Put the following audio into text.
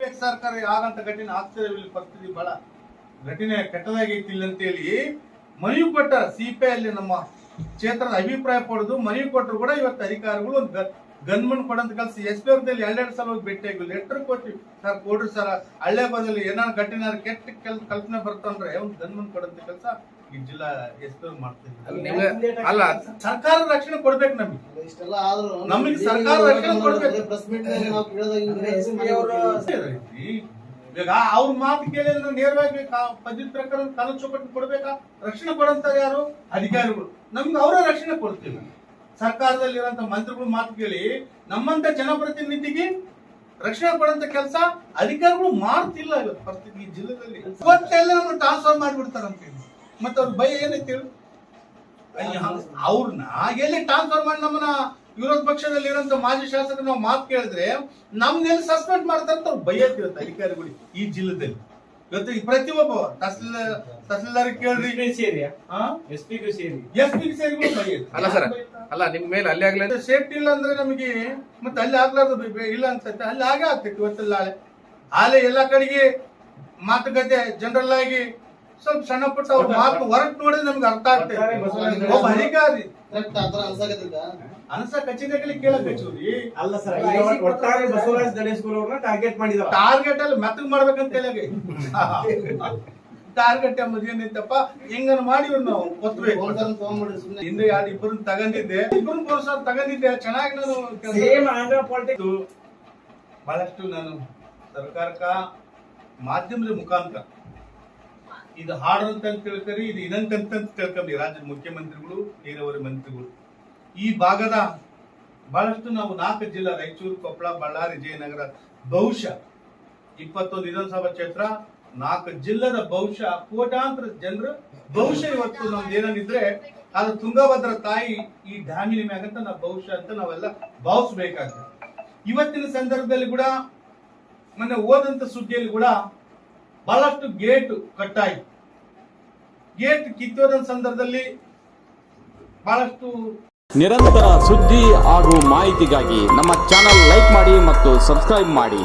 ಸರ್ಕಾರ ಆಗಂತ ಘಟನೆ ಆಗ್ತದೆ ಪರಿಸ್ಥಿತಿ ಬಹಳ. ಘಟನೆ ಕೆಟ್ಟದಾಗೈತಿ ಅಂತ ಹೇಳಿ ಮನವಿ ಕೊಟ್ಟ ಸಿಪಿಐ ಅಲ್ಲಿ ನಮ್ಮ ಕ್ಷೇತ್ರದ ಅಭಿಪ್ರಾಯ ಪಡೆದು ಮನವಿ ಕೊಟ್ಟರು ಕೂಡ ಇವತ್ತು ಅಧಿಕಾರಿಗಳು ಒಂದು ಗನ್ಮನ್ ಕೊಡಂತ ಕೆಲಸ ಎಸ್ ಪಿ ಅವ್ರದಲ್ಲಿ ಎರಡೆರಡು ಸಲ ಹೋಗಿ ಭೇಟಿ ಆಗಿ ಲೆಟರ್ ಕೊಟ್ಟು ಸರ್ ಕೊಡ್ರಿ ಸರ್ ಹಳ್ಳೆ ಬದಲು ಏನಾರು ಘಟನೆ ಕೆಟ್ಟ ಕೆಲ್ ಕಲ್ಪನೆ ಬರ್ತಂದ್ರೆ ಒಂದು ಗನ್ಮನ್ ಕೊಡಂತ ಕೆಲಸ ಈ ಜಿಲ್ಲಾ ಎಸ್ ಪಿ ಅವ್ರು ಅಲ್ಲ ಸರ್ಕಾರ ರಕ್ಷಣೆ ಕೊಡ್ಬೇಕು ನಮಗೆ. ಇಷ್ಟೆಲ್ಲ ಆದ್ರೂ ನಮಗೆ ಸರ್ಕಾರ ರಕ್ಷಣೆ ಕೊಡ್ಬೇಕು. ಪ್ರೆಸ್ ಮೀಟ್ ನಾವು ಕೇಳೋದಾಗಿದ್ರೆ ಈಗ ಅವ್ರ ಮಾತು ಕೇಳಿದ್ರೆ ನಾವು ನೇರವಾಗಿ ಕಾ- ಪದ್ಧತಿ ಪ್ರಕಾರ ಕಾನೂನು ಚೌಕಟ್ಟು ಕೊಡ್ಬೇಕಾ? ರಕ್ಷಣೆ ಕೊಡಂತಾರೆ ಯಾರು? ಅಧಿಕಾರಿಗಳು. ನಮ್ಗೆ ಅವರ ರಕ್ಷಣೆ ಕೊಡ್ತೀವಿ. ಸರ್ಕಾರದಲ್ಲಿರುವಂತ ಮಂತ್ರಿಗಳು ಮಾತು ಕೇಳಿ ನಮ್ಮಂತ ಜನಪ್ರತಿನಿಧಿಗೆ ರಕ್ಷಣೆ ಕೊಡಂತ ಕೆಲಸ ಅಧಿಕಾರಿಗಳು ಮಾಡ್ತಿಲ್ಲ ಇವತ್ತು ಪರಿಸ್ಥಿತಿ ಈ ಜಿಲ್ಲೆಯಲ್ಲಿ. ಇವತ್ತೆಲ್ಲ ಟ್ರಾನ್ಸ್ಫರ್ ಮಾಡಿಬಿಡ್ತಾರಂತ ಮತ್ತೆ ಅವ್ರ ಭಯ ಏನೈತಿ ಹೇಳು? ಅವ್ರನ್ನ ಎಲ್ಲಿ ಟ್ರಾನ್ಸ್ಫರ್ ಮಾಡಿ ನಮ್ಮನ್ನ ವಿರೋಧ ಪಕ್ಷದಲ್ಲಿ ಇರೋಂತ ಮಾಜಿ ಶಾಸಕರು ನಾವು ಮಾತು ಕೇಳಿದ್ರೆ ನಮ್ದೆಲ್ಲಿ ಸಸ್ಪೆಂಡ್ ಮಾಡ್ತಾರೆ ಅಂತ ಅವ್ರು ಬೈಯತ್ತಿ ಇವತ್ತು ಅಧಿಕಾರಿಗಳು ಈ ಜಿಲ್ಲೆದಲ್ಲಿ. ಇವತ್ತು ಈ ಪ್ರತಿಯೊಬ್ಬ ತಹಸೀಲ್ದಾರ್ ತಹಸೀಲ್ದಾರ್ ಕೇಳ್ರಿ. ಸೇರಿ ಎಸ್ ಪಿಗೂ ಸೇರಿ. ಎಸ್ ಪಿ ಸೇರಿ ಅಲ್ಲ ಸರ್ ಅಲ್ಲ ನಿಮ್ ಮೇಲೆ ಅಲ್ಲಿ ಆಗ್ಲಿ ಸೇಫ್ಟಿ ಇಲ್ಲ ಅಂದ್ರೆ ನಮಗೆ ಮತ್ತೆ ಅಲ್ಲಿ ಆಗ್ಲಾರ್ದು ಇಲ್ಲ ಅನ್ಸುತ್ತೆ. ಅಲ್ಲಿ ಆಗೇ ಆಗ್ತೈತಿ ಇವತ್ತಲ್ಲ ನಾಳೆ. ಆಲೆ ಎಲ್ಲಾ ಕಡೆಗೆ ಮಾತುಕತೆ ಜನರಲ್ ಆಗಿ ಸ್ವಲ್ಪ ಸಣ್ಣ ಪುಟ್ಟ ಅವ್ರ ಮಾತು ಹೊರಟ್ ನೋಡಿದ್ರೆ ನಮ್ಗೆ ಅರ್ಥ ಆಗ್ತದೆ ಒಬ್ಬ ಅಧಿಕಾರಿ. ಅನಸ ಕಚೇರಿಗಳಿಗೆ ಕೇಳಕ್ ಅಲ್ಲ ಸರ್ ಒಟ್ಟಾರೆ ಬಸವರಾಜ್ ದಡೇಶ್ಗುಲ್ ಅವ್ರನ್ನ ಟಾರ್ಗೆಟ್ ಮಾಡಿದಾರ. ಟಾರ್ಗೆಟ್ ಅಲ್ಲಿ ಮೆತ್ತಗ್ ಮಾಡ್ಬೇಕಂತ ಹೇಳಿ ಟಾರ್ಗೆಟ್ ಎಂಬುದು ಏನೈತಪ್ಪ ಹೆಂಗನ್ ಮಾಡಿ ಇವ್ರು ನಾವು ಹೋಗ್ತಾರ ತಗೊಂಡ್ಬಿಡ್ರಿ ಸುಮ್ನೆ. ಹಿಂದೆ ಯಾರು ಇಬ್ಬರನ್ನ ತಗೊಂಡಿದ್ದೆ. ಇಬ್ಬರನ್ನ ಪೊಲೀಸರು ತಗೊಂಡಿದ್ದೆ. ಚೆನ್ನಾಗಿ ನಾನು ಬಹಳಷ್ಟು ನಾನು ಸರ್ಕಾರಕ್ಕ ಮಾಧ್ಯಮದ ಮುಖಾಂತರ ಇದು ಹಾಡಂತ ತಿಳ್ಕರಿ ಇದು ಇದಂಕಂತ ತಿಳ್ಕೊಂಡಿ ರಾಜ್ಯದ ಮುಖ್ಯಮಂತ್ರಿಗಳು, ನೀರಾವರಿ ಮಂತ್ರಿಗಳು. ಈ ಭಾಗದ ಬಹಳಷ್ಟು ನಾವು ನಾಲ್ಕು ಜಿಲ್ಲಾ, ರಾಯಚೂರು, ಕೊಪ್ಪಳ, ಬಳ್ಳಾರಿ, ಜಯನಗರ, ಬಹುಶಃ ಇಪ್ಪತ್ತೊಂದು ವಿಧಾನಸಭಾ ಕ್ಷೇತ್ರ, ನಾಲ್ಕು ಜಿಲ್ಲದ ಬಹುಶಃ ಕೋಟಾಂತರ ಜನರು ಬಹುಶಃ ಇವತ್ತು ನಮ್ದು ಏನಿದ್ರೆ ಅದು ತುಂಗಭದ್ರ ತಾಯಿ ಈ ಡ್ಯಾಮಿನ ಮ್ಯಾಗಂತ ನಾವು ಬಹುಶಃ ಅಂತ ನಾವೆಲ್ಲ ಭಾವಿಸ್ಬೇಕಾಗ್ತದೆ. ಇವತ್ತಿನ ಸಂದರ್ಭದಲ್ಲಿ ಕೂಡ ಮೊನ್ನೆ ಓದಂತ ಸುದ್ದಿಯಲ್ಲಿ ಕೂಡ ಬಹಳಷ್ಟು ಗೇಟ್ ಕಟ್ಟಾಯಿತು. ಗೇಟ್ ಕಿತ್ತೋದ ಸಂದರ್ಭದಲ್ಲಿ ಬಹಳಷ್ಟು ನಿರಂತರ ಸುದ್ದಿ ಹಾಗೂ ಮಾಹಿತಿಗಾಗಿ ನಮ್ಮ ಚಾನಲ್ ಲೈಕ್ ಮಾಡಿ ಮತ್ತು ಸಬ್ಸ್ಕ್ರೈಬ್ ಮಾಡಿ.